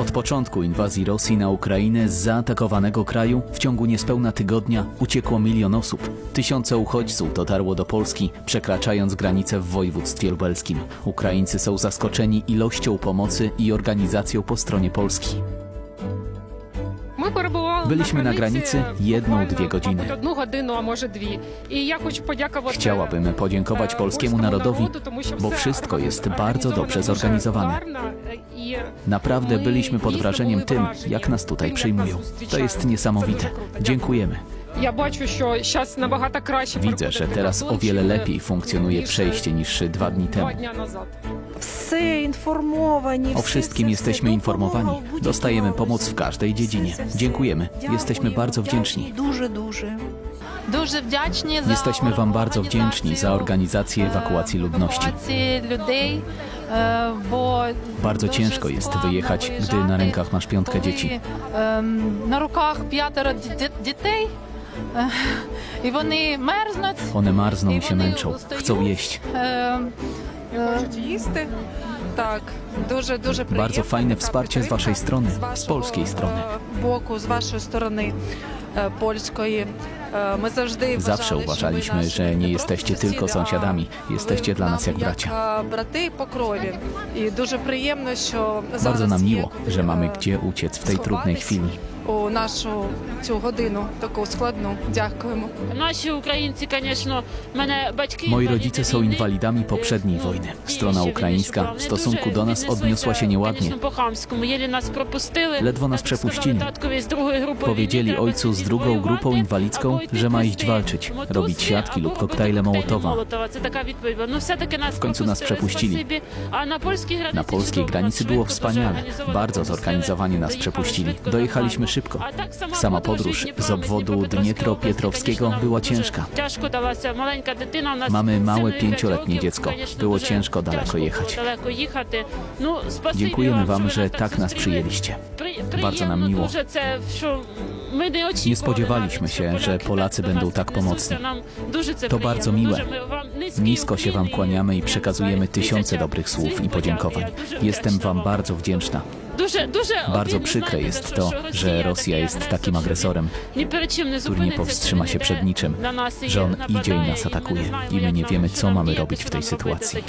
Od początku inwazji Rosji na Ukrainę z zaatakowanego kraju w ciągu niespełna tygodnia uciekło milion osób. Tysiące uchodźców dotarło do Polski, przekraczając granice w województwie lubelskim. Ukraińcy są zaskoczeni ilością pomocy i organizacją po stronie Polski. Byliśmy na granicy jedną, dwie godziny. Chciałabym podziękować polskiemu narodowi, bo wszystko jest bardzo dobrze zorganizowane. Naprawdę byliśmy pod wrażeniem tym, jak nas tutaj przyjmują. To jest niesamowite. Dziękujemy. Я бачу, що зараз набагато краще Widzę, проходить że teraz o wiele кордон, lepiej funkcjonuje ніж przejście niż dwa dni temu. Два дня назад. Все інформовані. O все, wszystkim все, jesteśmy все. informowani. Допомога в будь-якій Dostajemy pomoc галузі. w każdej dziedzinie. Все, все, все. Dziękujemy. Дякуємо, Jesteśmy bardzo wdzięczni. Дуже дуже. Дуже вдячні за Jesteśmy Wam bardzo wdzięczni za organizację е, ewakuacji ludności. ewakuacji людей, е, bo Bardzo дуже ciężko jest складно wyjechać, gdy виїжджати, na rękach masz piątkę коли, dzieci. ем, на руках п'ятеро ді- ді- дітей, е, і вони мерзнуть. One marzną I i się one męczą. ustają. Chcą jeść. е, е, Хочуть їсти. Так, дуже дуже приємно. Bardzo fajne така wsparcie z підтримка Waszej strony, з z вашого, polskiej strony. е, боку, з вашої сторони е, польської. Е, Ми завжди Zawsze вважали, uważaliśmy, що ви że наші nie не jesteście просто tylko сусіди, а sąsiadami. Jesteście ви dla nas нам jak bracia. е, брати по крові. І дуже приємно, що Bardzo зараз nam є miło, że mamy е, gdzie uciec w tej trudnej сховатись chwili. у нашу цю годину таку складну. Дякуємо. Наші українці, звісно, мене батьки. Moi інваліди rodzice są війни. inwalidami poprzedniej Ну, wojny. ті, Strona що ukraińska війни, w stosunku дуже do nas віднеслися, odniosła się nieładnie. звісно, по-хамському. Єлі нас пропустили. Ledwo nas Так сказали przepuścili. таткові з другої групи Powiedzieli війни, ojcu треба z drugą воювати, grupą inwalidzką, або йти że ma iść плести walczyć, мотузки, robić siatki lub або koktajle робити коктейлі Mołotowa. Молотова. Це така відповідь. була. Ну, все-таки нас W końcu nas пропустили, przepuścili. спасибі. А на польській границі Na polskiej чудово, granicy швидко, było дуже wspaniale. організовано Bardzo пропустили, zorganizowanie nas доїхали przepuścili. швидко, Dojechaliśmy нормально. szybko. Sama podróż z obwodu Dnietro-Pietrowskiego była ciężka. Mamy małe pięcioletnie dziecko. Było ciężko daleko jechać. Dziękujemy Wam, tak że tak nas przyjęliście. Bardzo nam miło. Nie spodziewaliśmy się, że Polacy będą tak pomocni. To bardzo miłe. Nisko się Wam kłaniamy i przekazujemy tysiące dobrych słów i podziękowań. Jestem Wam bardzo wdzięczna. Bardzo przykre jest to, że Rosja jest takim agresorem, który nie powstrzyma się przed niczym, że on idzie i nas atakuje i my nie wiemy, co mamy robić w tej sytuacji.